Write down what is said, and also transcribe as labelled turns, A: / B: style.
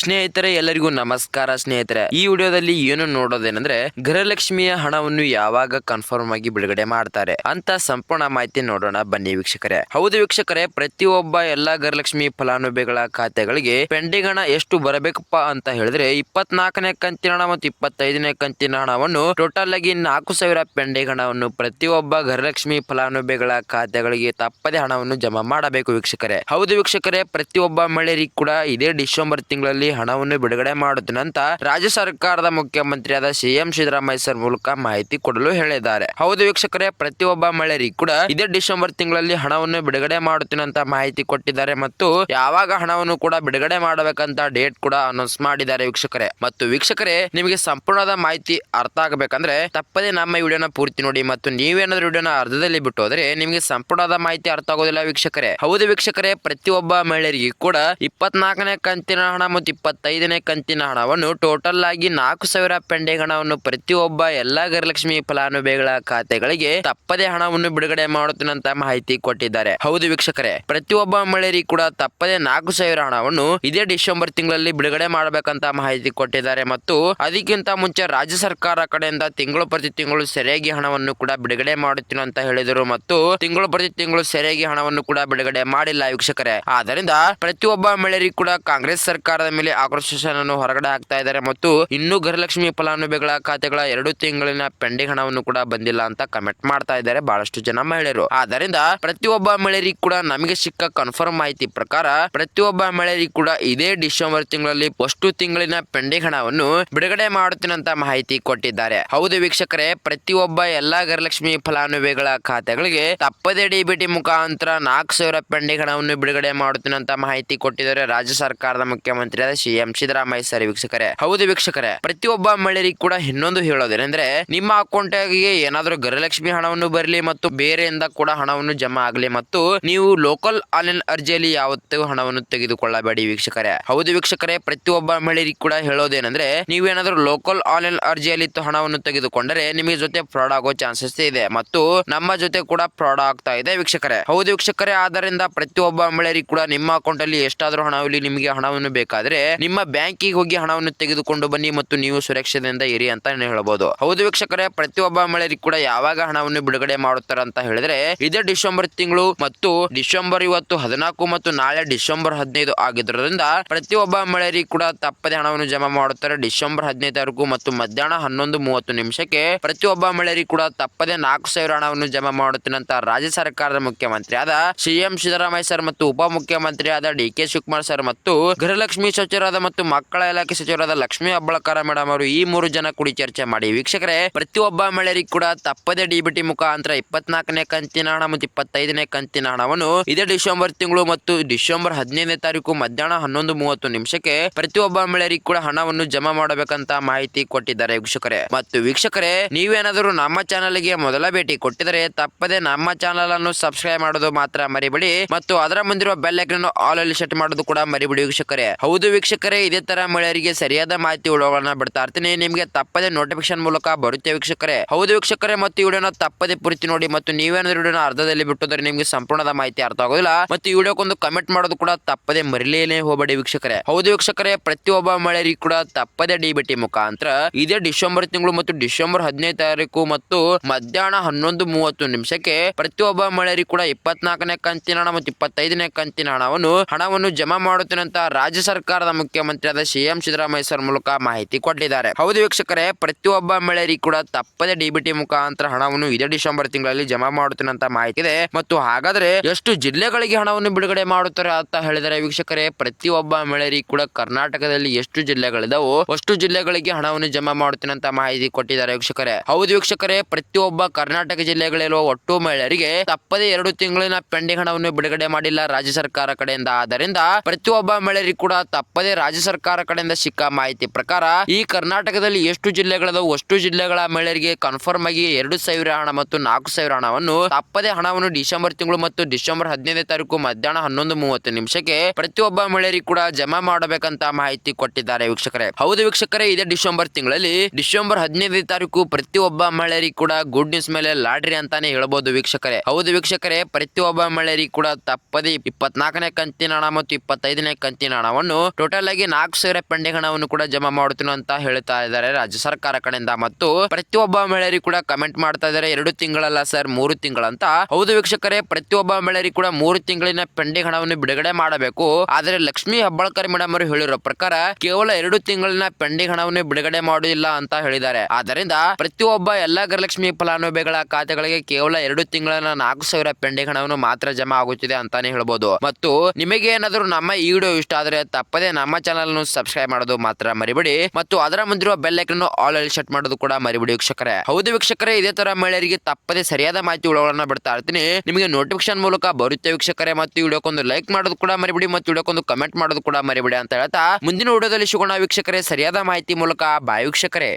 A: ಸ್ನೇಹಿತರೆ, ಎಲ್ಲರಿಗೂ ನಮಸ್ಕಾರ ಸ್ನೇಹಿತರೆ. ಈ ವಿಡಿಯೋದಲ್ಲಿ ಏನು ನೋಡೋದೇನೆಂದ್ರೆ, ಗೃಹಲಕ್ಷ್ಮಿಯ ಹಣವನ್ನು ಯಾವಾಗ ಕನ್ಫರ್ಮ್ ಆಗಿ ಬಿಡುಗಡೆ ಮಾಡ್ತಾರೆ ಅಂತ ಸಂಪೂರ್ಣ ಮಾಹಿತಿ ನೋಡೋಣ ಬನ್ನಿ ವೀಕ್ಷಕರೇ. ಹೌದು ವೀಕ್ಷಕರೇ, ಪ್ರತಿಯೊಬ್ಬ ಎಲ್ಲಾ ಗೃಹಲಕ್ಷ್ಮಿ ಫಲಾನುಭವಿಗಳ ಖಾತೆಗಳಿಗೆ ಪೆಂಡಿಂಗ್ ಹಣ ಎಷ್ಟು ಬರಬೇಕಪ್ಪ ಅಂತ ಹೇಳಿದ್ರೆ, ಇಪ್ಪತ್ನಾಲ್ಕನೇ ಕಂತಿನ ಹಣ ಮತ್ತು ಇಪ್ಪತ್ತೈದನೇ ಕಂತಿನ ಹಣವನ್ನು ಟೋಟಲ್ ಆಗಿ ನಾಲ್ಕು ಸಾವಿರ ಪೆಂಡಿಂಗ್ ಹಣವನ್ನು ಪ್ರತಿಯೊಬ್ಬ ಗೃಹಲಕ್ಷ್ಮಿ ಫಲಾನುಭವಿಗಳ ಖಾತೆಗಳಿಗೆ ತಪ್ಪದೆ ಹಣವನ್ನು ಜಮಾ ಮಾಡಬೇಕು ವೀಕ್ಷಕರೇ. ಹೌದು ವೀಕ್ಷಕರೇ, ಪ್ರತಿಯೊಬ್ಬ ಮಹಿಳೆಯರಿಗೆ ಕೂಡ ಇದೇ ಡಿಸೆಂಬರ್ ತಿಂಗಳಲ್ಲಿ ಹಣವನ್ನು ಬಿಡುಗಡೆ ಮಾಡುತ್ತೇನೆ ಅಂತ ರಾಜ್ಯ ಸರ್ಕಾರದ ಮುಖ್ಯಮಂತ್ರಿಯಾದ ಸಿಎಂ ಸಿದ್ದರಾಮಯ್ಯ ಸರ್ ಮೂಲಕ ಮಾಹಿತಿ ಕೊಡಲು ಹೇಳಿದ್ದಾರೆ. ಹೌದು ವೀಕ್ಷಕರೇ, ಪ್ರತಿಯೊಬ್ಬ ಮಹಿಳೆಯರಿಗೆ ಕೂಡ ಇದೇ ಡಿಸೆಂಬರ್ ತಿಂಗಳಲ್ಲಿ ಹಣವನ್ನು ಬಿಡುಗಡೆ ಮಾಡುತ್ತೇನೆ ಅಂತ ಮಾಹಿತಿ ಕೊಟ್ಟಿದ್ದಾರೆ ಮತ್ತು ಯಾವಾಗ ಹಣವನ್ನು ಕೂಡ ಬಿಡುಗಡೆ ಮಾಡಬೇಕಂತ ಡೇಟ್ ಕೂಡ ಅನೌನ್ಸ್ ಮಾಡಿದ್ದಾರೆ ವೀಕ್ಷಕರೇ. ಮತ್ತು ವೀಕ್ಷಕರೇ, ನಿಮಗೆ ಸಂಪೂರ್ಣದ ಮಾಹಿತಿ ಅರ್ಥ ಆಗಬೇಕಂದ್ರೆ ತಪ್ಪದೇ ನಮ್ಮ ವಿಡಿಯೋನ ಪೂರ್ತಿ ನೋಡಿ ಮತ್ತು ನೀವೇನಾದ್ರೂ ವಿಡಿಯೋನ ಅರ್ಧದಲ್ಲಿ ಬಿಟ್ಟು ಹೋದ್ರೆ ನಿಮಗೆ ಸಂಪೂರ್ಣದ ಮಾಹಿತಿ ಅರ್ಥ ಆಗೋದಿಲ್ಲ ವೀಕ್ಷಕರೇ. ಹೌದು ವೀಕ್ಷಕರೇ, ಪ್ರತಿಯೊಬ್ಬ ಮಹಿಳೆಯರಿಗೆ ಕೂಡ ಇಪ್ಪತ್ನಾಲ್ಕನೇ ಕಂತಿನ ಹಣ ಮತ್ತು ಇಪ್ಪತ್ತೈದನೇ ಕಂತಿನ ಹಣವನ್ನು ಟೋಟಲ್ ಆಗಿ ನಾಲ್ಕು ಸಾವಿರ ಪೆಂಡಿಂಗ್ ಹಣವನ್ನು ಪ್ರತಿಯೊಬ್ಬ ಎಲ್ಲಾ ಗೃಹಲಕ್ಷ್ಮಿ ಫಲಾನುಭವಿಗಳ ಖಾತೆಗಳಿಗೆ ತಪ್ಪದೇ ಹಣವನ್ನು ಬಿಡುಗಡೆ ಮಾಡುತ್ತಿನಂತ ಮಾಹಿತಿ ಕೊಟ್ಟಿದ್ದಾರೆ. ಹೌದು ವೀಕ್ಷಕರೇ, ಪ್ರತಿಯೊಬ್ಬ ಮಹಿಳೆಯರಿಗೆ ಕೂಡ ತಪ್ಪದೇ ನಾಲ್ಕು ಸಾವಿರ ಹಣವನ್ನು ಇದೇ ಡಿಸೆಂಬರ್ ತಿಂಗಳಲ್ಲಿ ಬಿಡುಗಡೆ ಮಾಡಬೇಕಂತ ಮಾಹಿತಿ ಕೊಟ್ಟಿದ್ದಾರೆ ಮತ್ತು ಅದಕ್ಕಿಂತ ಮುಂಚೆ ರಾಜ್ಯ ಸರ್ಕಾರ ಕಡೆಯಿಂದ ತಿಂಗಳು ಪ್ರತಿ ತಿಂಗಳು ಸರಿಯಾಗಿ ಹಣವನ್ನು ಕೂಡ ಬಿಡುಗಡೆ ಮಾಡುತ್ತೇನೆ ಅಂತ ಹೇಳಿದರು ಮತ್ತು ತಿಂಗಳು ಪ್ರತಿ ತಿಂಗಳು ಸರಿಯಾಗಿ ಹಣವನ್ನು ಕೂಡ ಬಿಡುಗಡೆ ಮಾಡಿಲ್ಲ ವೀಕ್ಷಕರೇ. ಆದ್ದರಿಂದ ಪ್ರತಿಯೊಬ್ಬ ಮಹಿಳೆಯರಿಗೆ ಕೂಡ ಕಾಂಗ್ರೆಸ್ ಸರ್ಕಾರದ ಮೇಲೆ ಆಕ್ರೋಶವನ್ನು ಹೊರಗಡೆ ಹಾಕ್ತಾ ಇದ್ದಾರೆ ಮತ್ತು ಇನ್ನು ಗೃಹಲಕ್ಷ್ಮಿ ಫಲಾನುಭವಿಗಳ ಖಾತೆಗಳ ಎರಡು ತಿಂಗಳಿನ ಪೆಂಡಿಂಗ್ ಹಣವನ್ನು ಕೂಡ ಬಂದಿಲ್ಲ ಅಂತ ಕಮೆಂಟ್ ಮಾಡ್ತಾ ಇದ್ದಾರೆ ಬಹಳಷ್ಟು ಜನ ಮಹಿಳೆಯರು. ಆದ್ದರಿಂದ ಪ್ರತಿಯೊಬ್ಬ ಮಹಿಳೆಯರಿಗೆ ಕೂಡ ನಮಗೆ ಸಿಕ್ಕ ಕನ್ಫರ್ಮ್ ಮಾಹಿತಿ ಪ್ರಕಾರ ಪ್ರತಿಯೊಬ್ಬ ಮಹಿಳೆಯರಿಗೆ ಕೂಡ ಇದೇ ಡಿಸೆಂಬರ್ ತಿಂಗಳಲ್ಲಿ ಅಷ್ಟು ತಿಂಗಳಿನ ಪೆಂಡಿಂಗ್ ಹಣವನ್ನು ಬಿಡುಗಡೆ ಮಾಡುತ್ತಿನಂತ ಮಾಹಿತಿ ಕೊಟ್ಟಿದ್ದಾರೆ. ಹೌದು ವೀಕ್ಷಕರೇ, ಪ್ರತಿಯೊಬ್ಬ ಎಲ್ಲಾ ಗೃಹಲಕ್ಷ್ಮಿ ಫಲಾನುಭವಿಗಳ ಖಾತೆಗಳಿಗೆ ತಪ್ಪದೇ ಡಿಬಿಟಿ ಮುಖಾಂತರ ನಾಲ್ಕು ಸಾವಿರ ಪೆಂಡಿಂಗ್ ಹಣವನ್ನು ಬಿಡುಗಡೆ ಮಾಡುತ್ತಿನಂತ ಮಾಹಿತಿ ಕೊಟ್ಟಿದ್ದಾರೆ ರಾಜ್ಯ ಸರ್ಕಾರದ ಮುಖ್ಯಮಂತ್ರಿಯಾದ ಸಿಎಂ ಸಿದ್ದರಾಮಯ್ಯ ಸರ್ ವೀಕ್ಷಕರೇ. ಹೌದು ವೀಕ್ಷಕರೇ, ಪ್ರತಿಯೊಬ್ಬ ಮಹಿಳೆಯರಿಗೆ ಕೂಡ ಇನ್ನೊಂದು ಹೇಳೋದೇನೆಂದ್ರೆ ನಿಮ್ಮ ಅಕೌಂಟ್ಗೆ ಏನಾದರೂ ಗೃಹಲಕ್ಷ್ಮಿ ಹಣವನ್ನು ಬರಲಿ ಮತ್ತು ಬೇರೆಯಿಂದ ಕೂಡ ಹಣವನ್ನು ಜಮಾ ಆಗಲಿ ಮತ್ತು ನೀವು ಲೋಕಲ್ ಆನ್ಲೈನ್ ಅರ್ಜಿಯಲ್ಲಿ ಯಾವತ್ತೂ ಹಣವನ್ನು ತೆಗೆದುಕೊಳ್ಳಬೇಡಿ ವೀಕ್ಷಕರೇ. ಹೌದು ವೀಕ್ಷಕರೇ, ಪ್ರತಿಯೊಬ್ಬ ಮಹಿಳೆಯರಿಗೆ ಕೂಡ ಹೇಳೋದೇನೆಂದ್ರೆ ನೀವೇನಾದರೂ ಲೋಕಲ್ ಆನ್ಲೈನ್ ಅರ್ಜಿಯಲ್ಲಿ ಹಣವನ್ನು ತೆಗೆದುಕೊಂಡರೆ ನಿಮಗೆ ಜೊತೆ ಫ್ರಾಡ್ ಆಗೋ ಚಾನ್ಸಸ್ ಇದೆ ಮತ್ತು ನಮ್ಮ ಜೊತೆ ಕೂಡ ಫ್ರಾಡ್ ಆಗ್ತಾ ಇದೆ ವೀಕ್ಷಕರೇ. ಹೌದು ವೀಕ್ಷಕರೇ, ಆದ್ದರಿಂದ ಪ್ರತಿಯೊಬ್ಬ ಮಹಿಳೆಯರಿಗೆ ಕೂಡ ನಿಮ್ಮ ಅಕೌಂಟ್ ಅಲ್ಲಿ ಎಷ್ಟಾದ್ರೂ ಹಣವಿಲ್ಲಿ ನಿಮಗೆ ಹಣವನ್ನು ಬೇಕಾದ್ರೆ ನಿಮ್ಮ ಬ್ಯಾಂಕಿಗೆ ಹೋಗಿ ಹಣವನ್ನು ತೆಗೆದುಕೊಂಡು ಬನ್ನಿ ಮತ್ತು ನೀವು ಸುರಕ್ಷತೆಯಿಂದ ಇರಿ ಅಂತ ಹೇಳಬಹುದು ಹೌದು ವೀಕ್ಷಕರೇ, ಪ್ರತಿಯೊಬ್ಬ ಮಹಿಳೆಯರಿಗೆ ಕೂಡ ಯಾವಾಗ ಹಣವನ್ನು ಬಿಡುಗಡೆ ಮಾಡುತ್ತಾರೆ ಅಂತ ಹೇಳಿದ್ರೆ, ಇದೇ ಡಿಸೆಂಬರ್ ತಿಂಗಳು ಮತ್ತು ಡಿಸೆಂಬರ್ ಇವತ್ತು ಹದಿನಾಲ್ಕು ಮತ್ತು ನಾಳೆ ಡಿಸೆಂಬರ್ ಹದಿನೈದು ಆಗಿದ್ದರಿಂದ ಪ್ರತಿಯೊಬ್ಬ ಮಹಿಳೆಯರಿಗೆ ಕೂಡ ತಪ್ಪದೆ ಹಣವನ್ನು ಜಮಾ ಮಾಡುತ್ತಾರೆ. ಡಿಸೆಂಬರ್ ಹದಿನೈದು ತಾರೀಕು ಮತ್ತು ಮಧ್ಯಾಹ್ನ ಹನ್ನೊಂದು ಮೂವತ್ತು ನಿಮಿಷಕ್ಕೆ ಪ್ರತಿಯೊಬ್ಬ ಮಹಿಳೆಯರಿಗೆ ಕೂಡ ತಪ್ಪದೆ ನಾಲ್ಕು ಸಾವಿರ ಹಣವನ್ನು ಜಮಾ ಮಾಡುತ್ತೇನೆ ರಾಜ್ಯ ಸರ್ಕಾರದ ಮುಖ್ಯಮಂತ್ರಿ ಆದ ಸಿಎಂ ಸಿದ್ದರಾಮಯ್ಯ ಸರ್ ಮತ್ತು ಉಪಮುಖ್ಯಮಂತ್ರಿ ಆದ ಡಿ ಕೆ ಶಿವಕುಮಾರ್ ಸರ್ ಮತ್ತು ಗೃಹಲಕ್ಷ್ಮಿ ಸಚಿವರಾದ ಮತ್ತು ಮಕ್ಕಳ ಇಲಾಖೆ ಸಚಿವರಾದ ಲಕ್ಷ್ಮೀ ಅಬ್ಬಳಕರ ಮೇಡಮ್ ಅವರು ಈ ಮೂರು ಜನ ಕೂಡಿ ಚರ್ಚೆ ಮಾಡಿ. ವೀಕ್ಷಕರೇ, ಪ್ರತಿಯೊಬ್ಬ ಮಹಿಳೆಯರಿಗೆ ಕೂಡ ತಪ್ಪದೆ ಡಿಬಿಟಿ ಮುಖಾಂತರ ಇಪ್ಪತ್ನಾಲ್ಕನೇ ಕಂತಿನ ಹಣ ಮತ್ತು ಇಪ್ಪತ್ತೈದನೇ ಕಂತಿನ ಹಣವನ್ನು ಇದೇ ಡಿಸೆಂಬರ್ ತಿಂಗಳು ಮತ್ತು ಡಿಸೆಂಬರ್ ಹದಿನೈದನೇ ತಾರೀಕು ಮಧ್ಯಾಹ್ನ ಹನ್ನೊಂದು ಮೂವತ್ತು ನಿಮಿಷಕ್ಕೆ ಪ್ರತಿಯೊಬ್ಬ ಮಹಿಳೆಯರಿಗೆ ಕೂಡ ಹಣವನ್ನು ಜಮಾ ಮಾಡಬೇಕಂತ ಮಾಹಿತಿ ಕೊಟ್ಟಿದ್ದಾರೆ ವೀಕ್ಷಕರೇ. ಮತ್ತು ವೀಕ್ಷಕರೇ, ನೀವೇನಾದರೂ ನಮ್ಮ ಚಾನಲ್ಗೆ ಮೊದಲ ಭೇಟಿ ಕೊಟ್ಟಿದರೆ ತಪ್ಪದೆ ನಮ್ಮ ಚಾನಲ್ ಅನ್ನು ಸಬ್ಸ್ಕ್ರೈಬ್ ಮಾಡೋದು ಮಾತ್ರ ಮರಿಬೇಡಿ ಮತ್ತು ಅದರ ಮುಂದಿರುವ ಬೆಲ್ ಐಕನ್ ಆಲ್ ಅಲ್ಲಿ ಸೆಟ್ ಮಾಡೋದು ಕೂಡ ಮರಿಬೇಡಿ ವೀಕ್ಷಕರೇ. ಹೌದು ವೀಕ್ಷಕರೇ, ಇದೇ ತರ ಮಹಿಳೆಯರಿಗೆ ಸರಿಯಾದ ಮಾಹಿತಿ ಉಳುವಳನ್ನ ಬಿಡ್ತಾ ಇರ್ತೀನಿ. ನಿಮಗೆ ತಪ್ಪದೆ ನೋಟಿಫಿಕೇಶನ್ ಮೂಲಕ ಬರುತ್ತೆ ವೀಕ್ಷಕರೇ. ಹೌದು ವೀಕ್ಷಕರೇ, ಮತ್ತು ಈ ವಿಡಿಯೋನ ತಪ್ಪದೆ ಪೂರ್ತಿ ನೋಡಿ, ಮತ್ತು ನೀವೇನಾದ್ರೂ ವಿಡಿಯೋನ ಅರ್ಧದಲ್ಲಿ ಬಿಟ್ಟಿದ್ರೆ ನಿಮಗೆ ಸಂಪೂರ್ಣದ ಮಾಹಿತಿ ಅರ್ಥ ಆಗೋದಿಲ್ಲ. ಮತ್ತು ಈ ವಿಡಿಯೋಕ್ಕೊಂದು ಕಮೆಂಟ್ ಮಾಡೋದು ಕೂಡ ತಪ್ಪದೆ ಮರಿಲೇನೆ ಹೋಗಬೇಡಿ ವೀಕ್ಷಕರೇ. ಹೌದು ವೀಕ್ಷಕರೇ, ಪ್ರತಿಯೊಬ್ಬ ಮಹಿಳೆಯರಿಗೆ ಕೂಡ ತಪ್ಪದೆ ಡಿಬಿಟಿ ಮುಖಾಂತರ ಇದೇ ಡಿಸೆಂಬರ್ ತಿಂಗಳು ಮತ್ತು ಡಿಸೆಂಬರ್ ಹದಿನೈದು ತಾರೀಕು ಮತ್ತು ಮಧ್ಯಾಹ್ನ ಹನ್ನೊಂದು ಮೂವತ್ತು ನಿಮಿಷಕ್ಕೆ ಪ್ರತಿಯೊಬ್ಬ ಮಹಿಳೆಯರಿಗೆ ಕೂಡ ಇಪ್ಪತ್ನಾಲ್ಕನೇ ಕಂತಿನ ಹಣ ಮತ್ತು ಇಪ್ಪತ್ತೈದನೇ ಕಂತಿನ ಹಣವನ್ನು ಹಣವನ್ನು ಜಮಾ ಮಾಡುತ್ತೇನೆ ಅಂತ ರಾಜ್ಯ ಸರ್ಕಾರದ ಮುಖ್ಯಮಂತ್ರಿಯಾದ ಸಿಎಂ ಸಿದ್ದರಾಮಯ್ಯ ಸರ್ ಮೂಲಕ ಮಾಹಿತಿ ಕೊಟ್ಟಿದ್ದಾರೆ ಹೌದು ವೀಕ್ಷಕರೇ, ಪ್ರತಿಯೊಬ್ಬ ಮಹಿಳೆಯರಿಗೆ ಕೂಡ ತಪ್ಪದೆ ಡಿಬಿಟಿ ಮುಖಾಂತರ ಹಣವನ್ನು ಇದೇ ಡಿಸೆಂಬರ್ ತಿಂಗಳಲ್ಲಿ ಜಮಾ ಮಾಡುತ್ತೇನೆ ಅಂತ ಮಾಹಿತಿ ಇದೆ. ಮತ್ತು ಹಾಗಾದ್ರೆ ಎಷ್ಟು ಜಿಲ್ಲೆಗಳಿಗೆ ಹಣವನ್ನು ಬಿಡುಗಡೆ ಮಾಡುತ್ತಾರೆ ಅಂತ ಹೇಳಿದರೆ ವೀಕ್ಷಕರೇ, ಪ್ರತಿಯೊಬ್ಬ ಮಹಿಳೆಯರಿಗೆ ಕೂಡ ಕರ್ನಾಟಕದಲ್ಲಿ ಎಷ್ಟು ಜಿಲ್ಲೆಗಳಿದಾವೋ ಅಷ್ಟು ಜಿಲ್ಲೆಗಳಿಗೆ ಹಣವನ್ನು ಜಮಾ ಮಾಡುತ್ತೇನೆ ಅಂತ ಮಾಹಿತಿ ಕೊಟ್ಟಿದ್ದಾರೆ ವೀಕ್ಷಕರೇ. ಹೌದು ವೀಕ್ಷಕರೇ, ಪ್ರತಿಯೊಬ್ಬ ಕರ್ನಾಟಕ ಜಿಲ್ಲೆಗಳಿರುವ ಒಟ್ಟು ಮಹಿಳೆಯರಿಗೆ ತಪ್ಪದೆ ಎರಡು ತಿಂಗಳಿನ ಪೆಂಡಿಂಗ್ ಹಣವನ್ನು ಬಿಡುಗಡೆ ಮಾಡಿಲ್ಲ ರಾಜ್ಯ ಸರ್ಕಾರ ಕಡೆಯಿಂದ. ಆದ್ದರಿಂದ ಪ್ರತಿಯೊಬ್ಬ ಮಹಿಳೆಯರಿಗೆ ಕೂಡ ತಪ್ಪದೆ ರಾಜ್ಯ ಸರ್ಕಾರ ಕಡೆಯಿಂದ ಸಿಕ್ಕ ಮಾಹಿತಿ ಪ್ರಕಾರ ಈ ಕರ್ನಾಟಕದಲ್ಲಿ ಎಷ್ಟು ಜಿಲ್ಲೆಗಳದವು? ಅಷ್ಟು ಜಿಲ್ಲೆಗಳ ಮಹಿಳೆಯರಿಗೆ ಕನ್ಫರ್ಮ್ ಆಗಿ ಎರಡು ಸಾವಿರ ಹಣ ಮತ್ತು ನಾಲ್ಕು ಸಾವಿರ ಹಣವನ್ನು ತಪ್ಪದೆ ಹಣವನ್ನು ಡಿಸೆಂಬರ್ ತಿಂಗಳು ಮತ್ತು ಡಿಸೆಂಬರ್ ಹದಿನೈದನೇ ತಾರೀಕು ಮಧ್ಯಾಹ್ನ ಹನ್ನೊಂದು ಮೂವತ್ತು ನಿಮಿಷಕ್ಕೆ ಪ್ರತಿಯೊಬ್ಬ ಮಹಿಳೆಯರಿಗೆ ಕೂಡ ಜಮಾ ಮಾಡಬೇಕಂತ ಮಾಹಿತಿ ಕೊಟ್ಟಿದ್ದಾರೆ ವೀಕ್ಷಕರೇ. ಹೌದು ವೀಕ್ಷಕರೇ, ಇದೇ ಡಿಸೆಂಬರ್ ತಿಂಗಳಲ್ಲಿ ಡಿಸೆಂಬರ್ ಹದಿನೈದನೇ ತಾರೀಕು ಪ್ರತಿಯೊಬ್ಬ ಮಹಿಳೆಯರಿಗೆ ಕೂಡ ಗುಡ್ ನ್ಯೂಸ್ ಮೇಲೆ ಲಾಡ್ರಿ ಅಂತಾನೆ ಹೇಳಬಹುದು ವೀಕ್ಷಕರೇ. ಹೌದು ವೀಕ್ಷಕರೇ, ಪ್ರತಿಯೊಬ್ಬ ಮಹಿಳೆಯರಿಗೆ ಕೂಡ ತಪ್ಪದೆ ಇಪ್ಪತ್ನಾಲ್ಕನೇ ಕಂತಿನ ಹಣ ಮತ್ತು ಇಪ್ಪತ್ತೈದನೇ ಕಂತಿನ ಹಣವನ್ನು ಟೋಟಲ್ ಆಗಿ ನಾಲ್ಕು ಸಾವಿರ ಪೆಂಡಿಂಗ್ ಹಣವನ್ನು ಕೂಡ ಜಮಾ ಮಾಡುತ್ತೇನೆ ಅಂತ ಹೇಳ್ತಾ ಇದ್ದಾರೆ ರಾಜ್ಯ ಸರ್ಕಾರ ಕಡೆಯಿಂದ. ಮತ್ತು ಪ್ರತಿಯೊಬ್ಬ ಮಹಿಳೆಯರಿಗೆ ಕೂಡ ಕಮೆಂಟ್ ಮಾಡ್ತಾ ಇದ್ದಾರೆ, ಎರಡು ತಿಂಗಳಲ್ಲ ಸರ್, ಮೂರು ತಿಂಗಳಂತ ಹೌದು ವೀಕ್ಷಕರೇ, ಪ್ರತಿಯೊಬ್ಬ ಮಹಿಳೆಯರಿಗೂ ಕೂಡ ಮೂರು ತಿಂಗಳಿನ ಪೆಂಡಿಂಗ್ ಹಣವನ್ನು ಬಿಡುಗಡೆ ಮಾಡಬೇಕು. ಆದರೆ ಲಕ್ಷ್ಮಿ ಹೆಬ್ಬಾಳ್ಕರ್ ಮೇಡಮ್ ಅವರು ಹೇಳಿರೋ ಪ್ರಕಾರ ಕೇವಲ ಎರಡು ತಿಂಗಳಿನ ಪೆಂಡಿಂಗ್ ಹಣವನ್ನು ಬಿಡುಗಡೆ ಮಾಡುವುದಿಲ್ಲ ಅಂತ ಹೇಳಿದ್ದಾರೆ. ಆದ್ದರಿಂದ ಪ್ರತಿಯೊಬ್ಬ ಎಲ್ಲಾ ಗೃಹಲಕ್ಷ್ಮಿ ಫಲಾನುಭವಿಗಳ ಖಾತೆಗಳಿಗೆ ಕೇವಲ ಎರಡು ತಿಂಗಳಿನ ನಾಲ್ಕು ಸಾವಿರ ಪೆಂಡಿಂಗ್ ಹಣವನ್ನು ಮಾತ್ರ ಜಮಾ ಆಗುತ್ತಿದೆ ಅಂತಾನೆ ಹೇಳ್ಬೋದು. ಮತ್ತು ನಿಮಗೆ ಏನಾದರೂ ನಮ್ಮ ಈ ವಿಡಿಯೋ ಇಷ್ಟ ಆದರೆ ತಪ್ಪದೆ ನಮ್ಮ ಚಾನಲ್ ಅನ್ನು ಸಬ್ಸ್ಕ್ರೈಬ್ ಮಾಡೋದು ಮಾತ್ರ ಮರಿಬೇಡಿ. ಮತ್ತು ಅದರ ಮುಂದಿರುವ ಬೆಲ್ ಐಕನ್ ಆಲ್ ಅಲ್ಲಿ ಶೆಟ್ ಮಾಡೋದು ಕೂಡ ಮರಿಬೇಡಿ ವೀಕ್ಷಕರೇ. ಹೌದು ವೀಕ್ಷಕರೇ, ಇದೇ ತರ ಮಹಿಳೆಯರಿಗೆ ತಪ್ಪದೆ ಸರಿಯಾದ ಮಾಹಿತಿ ಉಳಗಳನ್ನ ಬಿಡ್ತಾ ಇರ್ತೀನಿ. ನಿಮಗೆ ನೋಟಿಫಿಕೇಶನ್ ಮೂಲಕ ಬರುತ್ತೆ ವೀಕ್ಷಕರೇ, ಮತ್ತು ವಿಡಿಯೋಕ್ಕೊಂದು ಲೈಕ್ ಮಾಡೋದು ಕೂಡ ಮರಿಬೇಡಿ, ಮತ್ತು ವಿಡಿಯೋಕ್ಕೊಂದು ಕಮೆಂಟ್ ಮಾಡೋದು ಕೂಡ ಮರಿಬೇಡಿ ಅಂತ ಹೇಳ್ತಾ ಮುಂದಿನ ವಿಡಿಯೋದಲ್ಲಿ ಸಿಗೋಣ ವೀಕ್ಷಕರೇ, ಸರಿಯಾದ ಮಾಹಿತಿ ಮೂಲಕ. ಬಾಯ್ ವೀಕ್ಷಕರೇ.